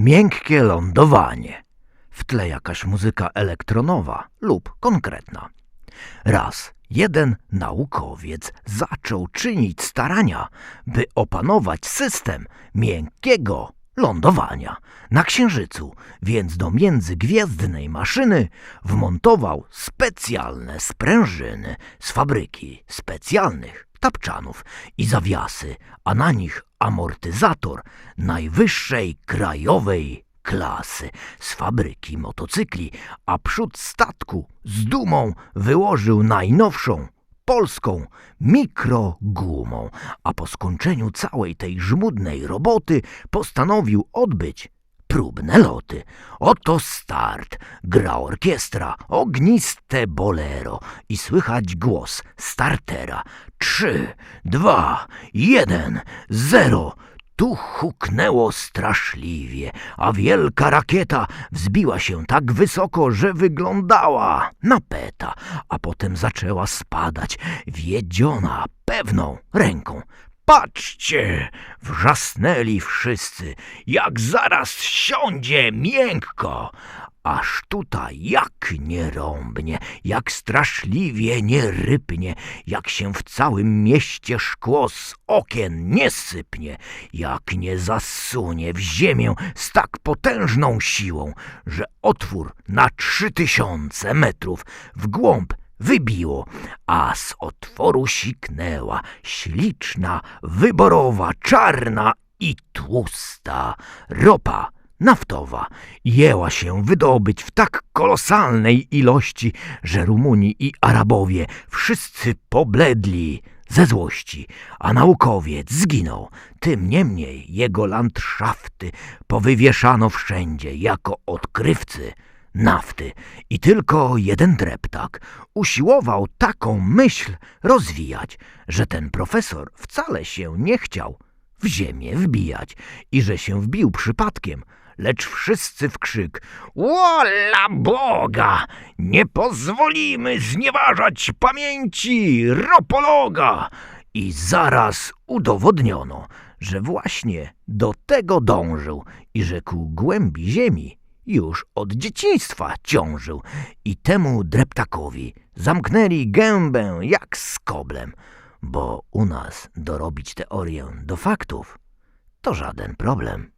Miękkie lądowanie. W tle jakaś muzyka elektronowa lub konkretna. Raz jeden naukowiec zaczął czynić starania, by opanować system miękkiego lądowania na Księżycu, więc do międzygwiezdnej maszyny wmontował specjalne sprężyny z fabryki specjalnych tapczanów i zawiasy, a na nich amortyzator najwyższej krajowej klasy z fabryki motocykli, a przód statku z dumą wyłożył najnowszą polską mikrogumą, a po skończeniu całej tej żmudnej roboty postanowił odbyć próbne loty. Oto start, gra orkiestra, ogniste bolero i słychać głos startera. Trzy, dwa, jeden, zero. Tu huknęło straszliwie, a wielka rakieta wzbiła się tak wysoko, że wyglądała na peta, a potem zaczęła spadać, wiedziona pewną ręką. Patrzcie! Wrzasnęli wszyscy, jak zaraz siądzie miękko. Aż tutaj jak nie rąbnie, jak straszliwie nie rypnie, jak się w całym mieście szkło z okien nie sypnie, jak nie zasunie w ziemię z tak potężną siłą, że otwór na trzy tysiące metrów w głąb wybiło, a z otworu siknęła śliczna, wyborowa, czarna i tłusta ropa naftowa. Jęła się wydobyć w tak kolosalnej ilości, że Rumuni i Arabowie wszyscy pobledli ze złości, a naukowiec zginął. Tym niemniej jego landszafty powywieszano wszędzie jako odkrywcy nafty i tylko jeden dreptak usiłował taką myśl rozwijać, że ten profesor wcale się nie chciał w ziemię wbijać i że się wbił przypadkiem, lecz wszyscy w krzyk Wola Boga! Nie pozwolimy znieważać pamięci ropologa! I zaraz udowodniono, że właśnie do tego dążył i że ku głębi ziemi już od dzieciństwa ciążył i temu dreptakowi zamknęli gębę jak z koblem, bo u nas dorobić teorię do faktów to żaden problem.